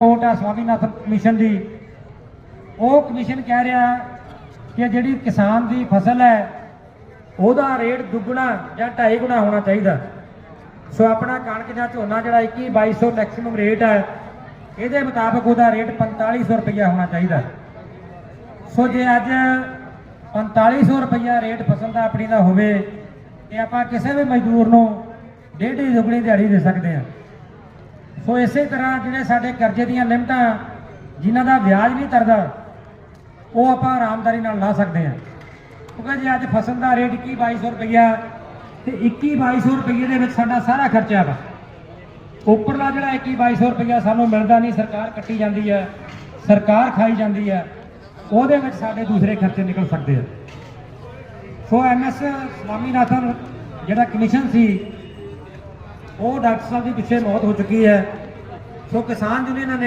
Report ਆ Swaminathan commission ਦੀ। ਉਹ commission ਕਹਿ ਰਿਹਾ ਕਿ ਜਿਹੜੀ ਕਿਸਾਨ ਦੀ ਫਸਲ ਹੈ, ਉਹਦਾ ਰੇਟ ਦੁੱਗਣਾ ਜਾਂ ਢਾਈ ਗੁਣਾ ਹੋਣਾ ਚਾਹੀਦਾ। ਸੋ ਆਪਣਾ ਕਣਕ ਜਾਂ ਝੋਨਾ ਜਿਹੜਾ 21 2200 ਮੈਕਸਿਮਮ ਰੇਟ ਹੈ, ਇਹਦੇ ਮੁਤਾਬਕ ਉਹਦਾ ਰੇਟ 4500 ਰੁਪਇਆ ਹੋਣਾ ਚਾਹੀਦਾ। ਸੋ ਜੇ ਅੱਜ 4500 ਰੁਪਇਆ ਰੇਟ ਫਸਲ ਦਾ ਆਪਣੀ ਦਾ ਹੋਵੇ, ਤੇ ਆਪਾਂ ਕਿਸੇ ਵੀ ਮਜ਼ਦੂਰ ਨੂੰ ਡੇਢ ਦੁੱਗਣੀ ਦਿਹਾੜੀ ਦੇ ਸਕਦੇ ਹਾਂ। ਸੋ ਇਸੇ ਤਰ੍ਹਾਂ ਜਿਹੜੇ ਸਾਡੇ ਕਰਜ਼ੇ ਦੀਆਂ ਲਿਮਟਾਂ ਜਿਨ੍ਹਾਂ ਦਾ ਵਿਆਜ ਨਹੀਂ ਤਰਦਾ, ਉਹ ਆਪਾਂ ਆਰਾਮਦਾਰੀ ਨਾਲ ਲਾ ਸਕਦੇ ਹਾਂ। ਕਿਉਂਕਿ ਜੇ ਅੱਜ ਫਸਲ ਦਾ ਰੇਟ 21 2200 ਰੁਪਈਆ ਤੇ 21 2200 ਰੁਪਈਏ ਦੇ ਵਿੱਚ ਸਾਡਾ ਸਾਰਾ ਖਰਚਾ ਵਾ। ਉੱਪਰਲਾ ਜਿਹੜਾ 21 2200 ਰੁਪਈਆ ਸਾਨੂੰ ਮਿਲਦਾ ਨਹੀਂ, ਸਰਕਾਰ ਕੱਟੀ ਜਾਂਦੀ ਹੈ, ਸਰਕਾਰ ਖਾਈ ਜਾਂਦੀ ਹੈ, ਉਹਦੇ ਵਿੱਚ ਸਾਡੇ ਦੂਸਰੇ ਖਰਚੇ ਨਿਕਲ ਸਕਦੇ ਆ। ਸੋ ਐਮਐਸ ਸਵਾਮੀਨਾਥਨ ਜਿਹੜਾ ਕਮਿਸ਼ਨ ਸੀ ਉਹ ਡਾਕਟਰ ਸਾਹਿਬ ਦੀ ਪਿੱਛੇ ਮੌਤ ਹੋ ਚੁੱਕੀ ਹੈ। ਸੋ ਕਿਸਾਨ ਯੂਨੀਅਨਾਂ ਨੇ